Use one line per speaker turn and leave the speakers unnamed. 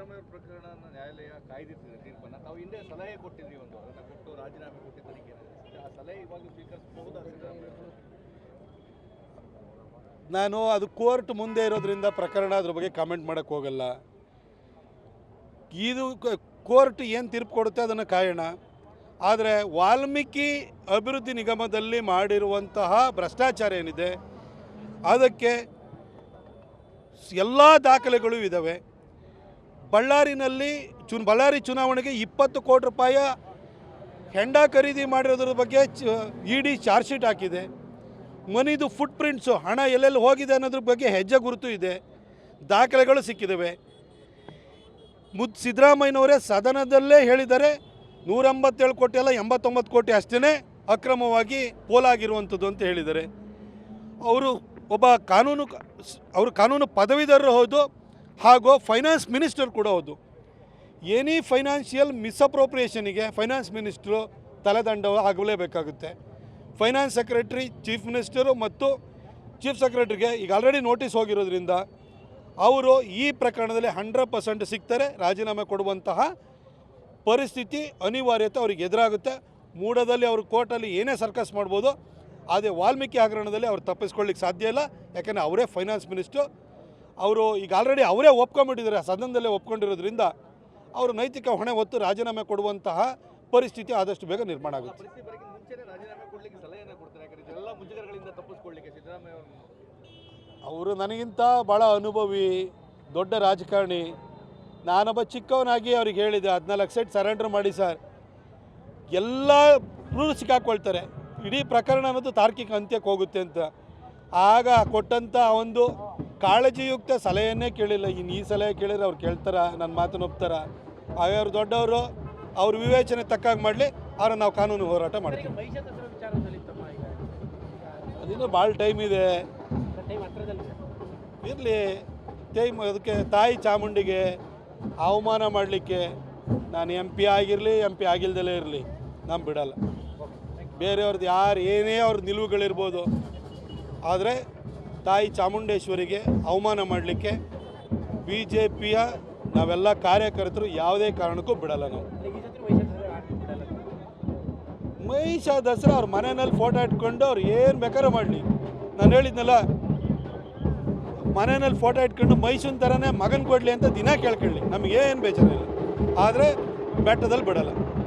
ಸಿದ್ದರಾಮಯ್ಯ ಪ್ರಕರಣ ನ್ಯಾಯಾಲಯ ಕಾಯ್ದಿಟ್ಟಿದೆ, ತೀರ್ಪನ್ನು. ತಾವು ಹಿಂದೆ ಸಲಹೆ ಕೊಟ್ಟಿದ್ರಿ ಒಂದು, ಅದನ್ನು ಕೊಟ್ಟು ರಾಜೀನಾಮೆ ಕೊಟ್ಟಿದ್ದ ತನಿಖೆ ಆ ಸಲಹೆ ಇವಾಗ ಸ್ವೀಕರಿಸಬಹುದಾ ಸಿದ್ದರಾಮಯ್ಯ?
ನಾನು ಅದು ಕೋರ್ಟ್ ಮುಂದೆ ಇರೋದ್ರಿಂದ ಪ್ರಕರಣ ಅದ್ರ ಬಗ್ಗೆ ಕಾಮೆಂಟ್ ಮಾಡೋಕ್ಕೆ ಹೋಗಲ್ಲ. ಇದು ಕೋರ್ಟ್ ಏನು ತೀರ್ಪು ಕೊಡುತ್ತೆ ಅದನ್ನು ಕಾಯೋಣ. ಆದರೆ ವಾಲ್ಮೀಕಿ ಅಭಿವೃದ್ಧಿ ನಿಗಮದಲ್ಲಿ ಮಾಡಿರುವಂತಹ ಭ್ರಷ್ಟಾಚಾರ ಏನಿದೆ, ಅದಕ್ಕೆ ಎಲ್ಲ ದಾಖಲೆಗಳು ಇದ್ದಾವೆ ಬಳ್ಳಾರಿನಲ್ಲಿ ಚು, ಬಳ್ಳಾರಿ ಚುನಾವಣೆಗೆ ಇಪ್ಪತ್ತು ಕೋಟಿ ರೂಪಾಯಿ ಹೆಂಡ ಖರೀದಿ ಮಾಡಿರೋದ್ರ ಬಗ್ಗೆ ಇ ಡಿ ಚಾರ್ಜ್ ಶೀಟ್ ಹಾಕಿದೆ. ಮನಿದು ಫುಟ್ ಪ್ರಿಂಟ್ಸು ಹಣ ಎಲ್ಲೆಲ್ಲಿ ಹೋಗಿದೆ ಅನ್ನೋದ್ರ ಬಗ್ಗೆ ಹೆಜ್ಜೆ ಗುರುತು ಇದೆ. ದಾಖಲೆಗಳು ಸಿಕ್ಕಿದ್ದಾವೆ ಮುದ್, ಸಿದ್ದರಾಮಯ್ಯನವರೇ ಸದನದಲ್ಲೇ ಹೇಳಿದ್ದಾರೆ ನೂರೆಂಬತ್ತೇಳು ಕೋಟಿ ಅಲ್ಲ, ಎಂಬತ್ತೊಂಬತ್ತು ಕೋಟಿ ಅಷ್ಟೇ ಅಕ್ರಮವಾಗಿ ಪೋಲಾಗಿರುವಂಥದ್ದು ಅಂತ ಹೇಳಿದ್ದಾರೆ ಅವರು ಒಬ್ಬ ಕಾನೂನು ಅವರು ಕಾನೂನು ಪದವೀಧರರು ಹೌದು ಹಾಗೂ ಫೈನಾನ್ಸ್ ಮಿನಿಸ್ಟರ್ ಕೂಡ ಹೌದು. ಎನಿ ಫೈನಾನ್ಷಿಯಲ್ ಮಿಸ್ಅಪ್ರೋಪ್ರಿಯೇಷನಿಗೆ ಫೈನಾನ್ಸ್ ಮಿನಿಸ್ಟ್ರು ತಲೆದಂಡ ಆಗಲೇಬೇಕಾಗುತ್ತೆ. ಫೈನಾನ್ಸ್ ಸೆಕ್ರೆಟ್ರಿ ಚೀಫ್ ಮಿನಿಸ್ಟರು ಮತ್ತು ಚೀಫ್ ಸೆಕ್ರೆಟ್ರಿಗೆ ಈಗ ಆಲ್ರೆಡಿ ನೋಟಿಸ್ ಹೋಗಿರೋದ್ರಿಂದ ಅವರು ಈ ಪ್ರಕರಣದಲ್ಲಿ ಹಂಡ್ರೆಡ್ ಪರ್ಸೆಂಟ್ ಸಿಗ್ತಾರೆ, ರಾಜೀನಾಮೆ ಕೊಡುವಂತಹ ಪರಿಸ್ಥಿತಿ ಅನಿವಾರ್ಯತೆ ಅವ್ರಿಗೆ ಎದುರಾಗುತ್ತೆ. ಮೂಡದಲ್ಲಿ ಅವರು ಕೋರ್ಟಲ್ಲಿ ಏನೇ ಸರ್ಕಸ್ ಮಾಡ್ಬೋದು ಆದರೆ ವಾಲ್ಮೀಕಿ ಹಗರಣದಲ್ಲಿ ಅವ್ರು ತಪ್ಪಿಸ್ಕೊಳ್ಳಿಕ್ಕೆ ಸಾಧ್ಯ ಇಲ್ಲ. ಯಾಕಂದರೆ ಅವರೇ ಫೈನಾನ್ಸ್ ಮಿನಿಸ್ಟ್ರು ಅವರು ಈಗ ಆಲ್ರೆಡಿ ಅವರೇ ಒಪ್ಕೊಂಬಿಟ್ಟಿದ್ದಾರೆ ಸದನದಲ್ಲೇ ಒಪ್ಕೊಂಡಿರೋದ್ರಿಂದ ಅವರು ನೈತಿಕ ಹೊಣೆ ಹೊತ್ತು ರಾಜೀನಾಮೆ ಕೊಡುವಂತಹ ಪರಿಸ್ಥಿತಿ ಆದಷ್ಟು ಬೇಗ ನಿರ್ಮಾಣ ಆಗುತ್ತೆ.
ಅವರು
ನನಗಿಂತ ಭಾಳ ಅನುಭವಿ ದೊಡ್ಡ ರಾಜಕಾರಣಿ. ನಾನೊಬ್ಬ ಚಿಕ್ಕವನಾಗಿ ಅವ್ರಿಗೆ ಹೇಳಿದೆ ಹದಿನಾಲ್ಕು ಸೆಟ್ ಸರೆಂಡರ್ ಮಾಡಿ ಸರ್. ಎಲ್ಲ ಪ್ರೂಫ್ ಸಿಕ್ಕಾಕೊಳ್ತಾರೆ. ಇಡೀ ಪ್ರಕರಣ ಅನ್ನೋದು ತಾರ್ಕಿಕ ಅಂತ್ಯಕ್ಕೆ ಹೋಗುತ್ತೆ ಅಂತ. ಆಗ ಕೊಟ್ಟಂಥ ಒಂದು ಕಾಳಜಿಯುಕ್ತ ಸಲಹೆಯನ್ನೇ ಕೇಳಿಲ್ಲ. ಇನ್ನು ಈ ಸಲಹೆ ಕೇಳಿದ್ರೆ ಅವ್ರು ಕೇಳ್ತಾರ ನನ್ನ ಮಾತನ್ನು ಒಪ್ತಾರ. ಅವ್ರು ದೊಡ್ಡವರು ಅವ್ರ ವಿವೇಚನೆ ತಕ್ಕಾಗಿ ಮಾಡಲಿ ಅವ್ರ ನಾವು ಕಾನೂನು ಹೋರಾಟ ಮಾಡ್ತೀವಿ. ಅದಿನ್ನೂ ಭಾಳ ಟೈಮ್ ಇದೆ. ಇರಲಿ ಟೈಮ್ ಅದಕ್ಕೆ ತಾಯಿ ಚಾಮುಂಡಿಗೆ ಅವಮಾನ ಮಾಡಲಿಕ್ಕೆ ನಾನು ಎಂ ಪಿ ಆಗಿರಲಿ ಎಂ ಪಿ ಆಗಿಲ್ದಲೇ ಇರಲಿ ನಾನು ಬಿಡಲ್ಲ. ಬೇರೆಯವ್ರದ್ದು ಯಾರು ಏನೇ ಅವ್ರ ನಿಲುವುಗಳಿರ್ಬೋದು ಆದರೆ ತಾಯಿ ಚಾಮುಂಡೇಶ್ವರಿಗೆ ಅವಮಾನ ಮಾಡಲಿಕ್ಕೆ ಬಿ ಜೆ ಪಿಯ ನಾವೆಲ್ಲ ಕಾರ್ಯಕರ್ತರು ಯಾವುದೇ ಕಾರಣಕ್ಕೂ ಬಿಡಲ್ಲ ನಾವು.
ಮಹಿಷ ದಸರಾ
ಅವ್ರ ಮನೆಯಲ್ಲಿ ಫೋಟೋ ಇಟ್ಕೊಂಡು ಅವ್ರು ಏನು ಬೇಕಾರ ಮಾಡಲಿ. ನಾನು ಹೇಳಿದ್ನಲ್ಲ, ಮನೆಯಲ್ಲಿ ಫೋಟೋ ಇಟ್ಕೊಂಡು ಮೈಸೂನ್ ಥರನೇ ಮಗನ ಕೊಡಲಿ ಅಂತ ದಿನ ಕೇಳ್ಕೊಳ್ಳಿ. ನಮಗೇನು ಬೇಜಾರಿಲ್ಲ ಆದರೆ ಬೆಟ್ಟದಲ್ಲಿ ಬಿಡಲ್ಲ.